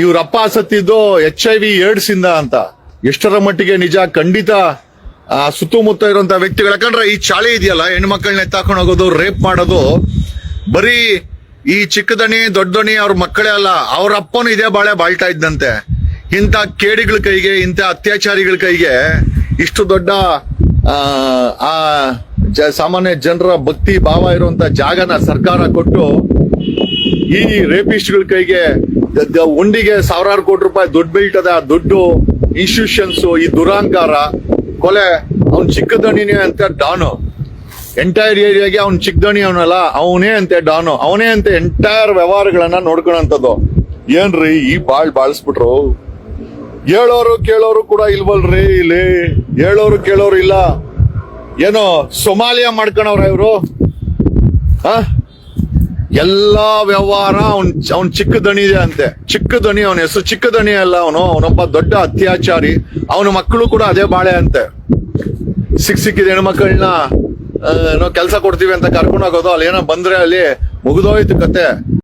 ಇವ್ರಪ್ಪ ಸತ್ತಿದ್ದು H I V AIDS ಇಂದ ಅಂತ. ಎಷ್ಟರ ಮಟ್ಟಿಗೆ ನಿಜ ಖಂಡಿತ ಸುತ್ತಮುತ್ತ ಇರುವಂತ ವ್ಯಕ್ತಿಗಳು. ಯಾಕಂದ್ರೆ ಈ ಚಾಳಿ ಇದೆಯಲ್ಲ ಹೆಣ್ಮಕ್ಳನ್ನ ಎತ್ತಾಕೊಂಡು ಹೋಗೋದು ರೇಪ್ ಮಾಡೋದು ಬರೀ ಈ ಚಿಕ್ಕದಣಿ ದೊಡ್ಡದಣಿ ಅವ್ರ ಮಕ್ಕಳೇ ಅಲ್ಲ ಅವ್ರ ಅಪ್ಪನು ಇದೇ ಬಾಳೆ ಬಾಳ್ತಾ ಇದ್ದಂತೆ. ಇಂಥ ಕೇಡಿಗಳ ಕೈಗೆ ಇಂಥ ಅತ್ಯಾಚಾರಿಗಳ ಕೈಗೆ ಇಷ್ಟು ದೊಡ್ಡ ಆ, ಸಾಮಾನ್ಯ ಜನರ ಭಕ್ತಿ ಭಾವ ಇರುವಂತ ಜಾಗನ ಸರ್ಕಾರ ಕೊಟ್ಟು ಈ ರೇಪಿಸ್ಟ್ಗಳ ಕೈಗೆ ಉಂಡಿಗೆ ಸಾವಿರಾರು ಕೋಟಿ ರೂಪಾಯಿ ದುಡ್ಡು ಬೀಳ್ತದೆ. ಆ ದುಡ್ಡು ಇನ್ಸ್ಟಿಟ್ಯೂಷನ್ಸ್ ಈ ದುರಾಂಕಾರ, ಕೊಲೆ, ಅವ್ನ್ ಚಿಕ್ಕದಣಿನೇ ಅಂತ ಡಾನು. ಎಂಟೈರ್ ಏರಿಯಾಗೆ ಅವ್ನ್ ಚಿಕ್ಕದಣಿ ಅವನಲ್ಲ, ಅವನೇ ಅಂತೆ ಡಾನು. ಅವನೇ ಅಂತೆ ಎಂಟೈರ್ ವ್ಯವಹಾರಗಳನ್ನ ನೋಡ್ಕೊಳಂತದ್ದು ಏನ್ರಿ, ಈ ಬಾಳ್ ಬಾಳ್ಸ್ಬಿಟ್ರು. ಹೇಳೋರು ಕೇಳೋರು ಕೂಡ ಇಲ್ವಲ್ರಿ ಇಲ್ಲಿ? ಹೇಳೋರು ಕೇಳೋರು ಇಲ್ಲ. ಏನೋ ಸೊಮಾಲಿಯಾ ಮಾಡ್ಕೊಳವ್ರ ಇವರು? ಆ? ಎಲ್ಲಾ ವ್ಯವಹಾರ ಅವ್ನ್ ಅವ್ನ್ ಚಿಕ್ಕ ದಣಿ ಇದೆ ಅಂತೆ. ಚಿಕ್ಕ ದಣಿ ಅವನ ಹೆಸರು ಚಿಕ್ಕ ದಣಿ ಅಲ್ಲ ಅವನು. ಅವನೊಬ್ಬ ದೊಡ್ಡ ಅತ್ಯಾಚಾರಿ. ಅವನ ಮಕ್ಕಳು ಕೂಡ ಅದೇ ಬಾಳೆ ಅಂತೆ. ಸಿಕ್ ಸಿಕ್ಕಿದ ಹೆಣ್ಮಕ್ಳನ್ನ ಏನೋ ಕೆಲಸ ಕೊಡ್ತೀವಿ ಅಂತ ಕರ್ಕೊಂಡು ಹೋಗೋದು ಅಲ್ಲಿ ಏನೋ ಬಂದ್ರೆ ಅಲ್ಲಿ ಮುಗಿದೋಯ್ತು ಕತೆ.